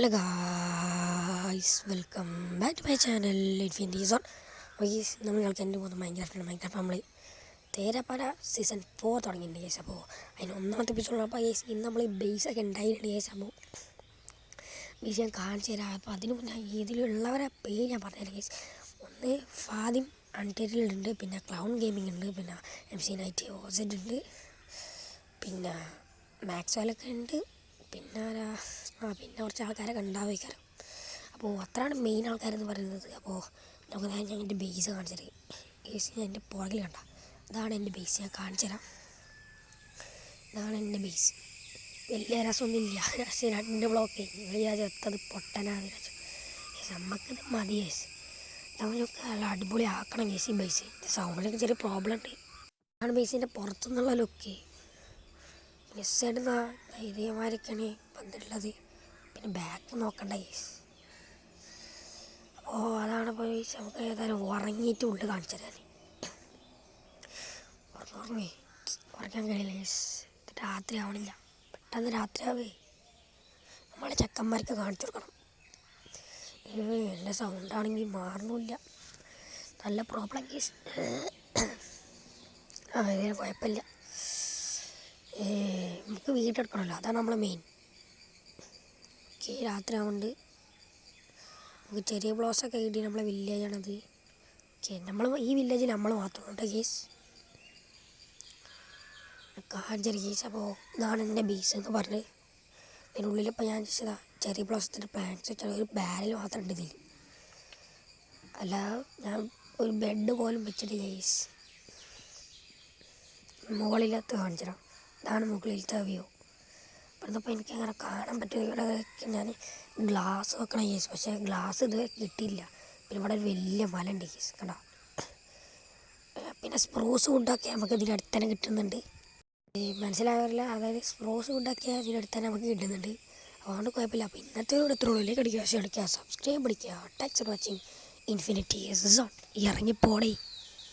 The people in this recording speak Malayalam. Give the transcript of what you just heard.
Hello guys welcome back to my channel Infinity ഫീസോൺ guys നമ്മൾ കളിക്കാൻ പോകുന്ന മൈൻക്രാഫ്റ്റാണ് മൈൻക്രാഫ്റ്റ് നമ്മൾ തേരപ്പല സീസൺ ഫോർ തുടങ്ങിയിട്ടുണ്ട് ഗേസ് അപ്പോൾ അതിന് ഒന്നാമത്തെ എപ്പിസോഡ് അപ്പോൾ ഗേസ് ഇന്ന് നമ്മൾ ബേസൊക്കെ ഉണ്ടായിട്ടുണ്ട് ഗേസ് അപ്പോൾ ബേസ് ഞാൻ കാണിച്ചു തരാം. അപ്പോൾ അതിന് മുന്നേ ഇതിലുള്ളവരെ പേര് ഞാൻ പറഞ്ഞുതരാം ഗേസ് ഒന്ന് ഫാദിം അൺടേറ്റിലുണ്ട് പിന്നെ ക്ലൗൺ ഗെയിമിംഗ് ഉണ്ട്. പിന്നെ എം സി നൈറ്റ് ഓസെഡ് ഉണ്ട്. പിന്നെ മാക്സ്വലൊക്കെ ഉണ്ട്. പിന്നെ ആരാ? ആ പിന്നെ കുറച്ച് ആൾക്കാരൊക്കെ ഉണ്ടാവുമായിരിക്കും അപ്പോൾ അത്രയാണ് മെയിൻ ആൾക്കാരെന്ന് പറയുന്നത്. അപ്പോൾ നമുക്ക് ഞാൻ എന്റെ ബേസ് കാണിച്ചത് ബേസ് ഞാൻ എന്റെ പുറകിൽ കണ്ട. അതാണ് എന്റെ ബേസ് ഞാൻ കാണിച്ചു തരാം. ഇതാണ് എന്റെ ബേസ് വലിയ രസമൊന്നുമില്ല. പക്ഷേ രണ്ട് ബ്ലോക്ക് നിങ്ങൾ വിചാരിച്ചു എത്തത് പൊട്ടനാന്ന് വിചാരിച്ചു. നമുക്കിത് മതി ഏസ് നമ്മളൊക്കെ നല്ല അടിപൊളി ആക്കണം ചേച്ചി ബേസ് സൗണ്ടിനൊക്കെ ചെറിയ പ്രോബ്ലം ഉണ്ട്. ആണ് ബേസിന്റെ പുറത്തുനിന്നുള്ള ലുക്ക് മിസ്സെടുന്ന ഇതേമാതിരിക്കാണ് വന്നിട്ടുള്ളത് പിന്നെ ബാക്ക് നോക്കണ്ട. കേസ് അപ്പോൾ അതാണ് ഇപ്പോൾ നമുക്ക് ഏതായാലും ഉറങ്ങിയിട്ട് ഉള്ളു കാണിച്ചു തരാൻ ഉറങ്ങി ഉറങ്ങാൻ കഴിയില്ല കേസ് രാത്രി ആവണില്ല. പെട്ടെന്ന് രാത്രി ആവേ. നമ്മളെ ചെക്കന്മാർക്ക് കാണിച്ചു കൊടുക്കണം. എന്റെ സൗണ്ടാണെങ്കിൽ മാറണില്ല നല്ല പ്രോബ്ലം കേസ് ആ ഇതിന് കുഴപ്പമില്ല. നമുക്ക് വീടെടുക്കണമല്ലോ അതാണ് നമ്മളെ മെയിൻ ഓക്കെ രാത്രി ആവുന്നുണ്ട് നമുക്ക് ചെറിയ ബ്ലോസൊക്കെ കിട്ടി നമ്മളെ വില്ലേജാണത് ഓക്കെ നമ്മൾ ഈ വില്ലേജിൽ നമ്മൾ മാത്രമേ കേട്ടോ കേസ് കാഞ്ചറി കേസ് അപ്പോൾ ഇതാണ് എന്റെ ബീസ് എന്ന് പറഞ്ഞ്. ഇതിനുള്ളിൽ ഇപ്പോൾ ഞാൻ ചെയ്താ ചെറിയ ബ്ലോസത്തിന്റെ പ്ലാൻസ് വെച്ചാൽ ഒരു ബാരൽ മാത്രം ഉണ്ട് ഇതിൽ അല്ല ഞാൻ ഒരു ബെഡ് പോലും വെച്ചിട്ട് കേസ് മുകളിലത്ത് കാണിച്ചിടാം ഇതാണ് മുകളിലത്തെ വ്യൂ? ഇവിടുന്നപ്പോൾ എനിക്ക് അങ്ങനെ കാണാൻ പറ്റും ഇവിടെ ഞാൻ ഗ്ലാസ് വെക്കണം കേസ് പക്ഷേ ഗ്ലാസ് ഇത് കിട്ടിയില്ല. പിന്നെ ഇവിടെ ഒരു വലിയ മല ഉണ്ട് കേസ് കണ്ടോ? പിന്നെ സ്പ്രൂസ് ഫുഡൊക്കെ നമുക്ക് ഇതിന്റെ അടുത്ത് തന്നെ കിട്ടുന്നുണ്ട്. മനസ്സിലാകാറില്ല അതായത് സ്പ്രൂസ് സ്പ്രോസ് ഇതിന്റെ അടുത്ത് തന്നെ നമുക്ക് കിട്ടുന്നുണ്ട്. അതുകൊണ്ട് കുഴപ്പമില്ല. അപ്പോൾ ഇന്നത്തെ ഒരു ഇടത്തോളം കടിക്കുക ഷെയർ അടിക്കുക. സബ്സ്ക്രൈബ് അടിക്കുക ടാക്സ് വാച്ചിങ് ഇൻഫിനിറ്റി സോൺ ഇറങ്ങിപ്പോടേ.